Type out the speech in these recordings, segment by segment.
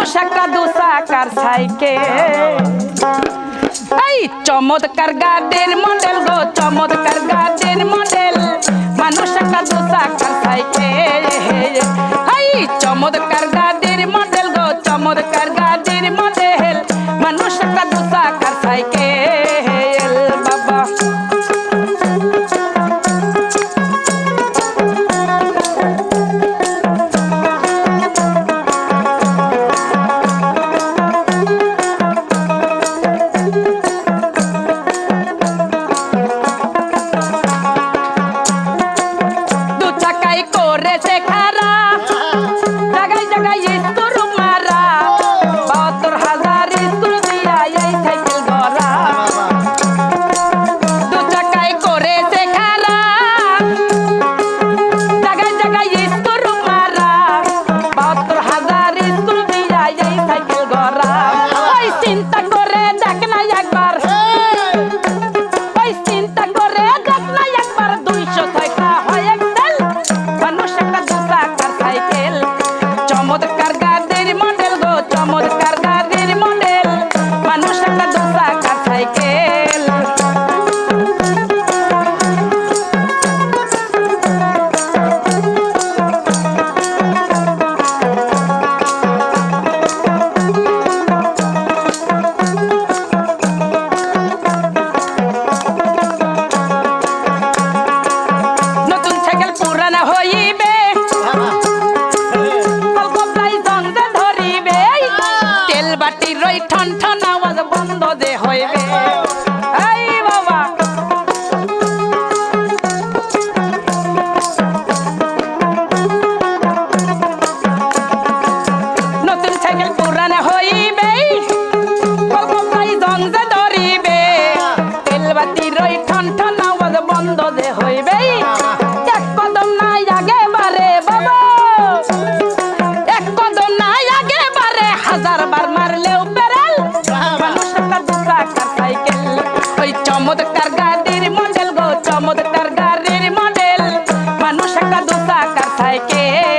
মানুষ একটা দুসাকার সাইকেল এই চমৎকার গাদের মডেল গো, চমৎকার গাদের মডেল। মানুষ একটা দুসাকার সাইকেল এই চমৎকার গাদের বাটির ওই ঠন ঠন আওয়াজ বন্ধ দেহ আর মারলেও পেরাল মানুষ একটা দুটা কার সাইকেল। ওই চমৎকার গাড়ির মডেল গো, চমৎকার গাড়ির মডেল মানুষ একটা দুটা কার সাইকেল।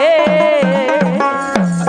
রে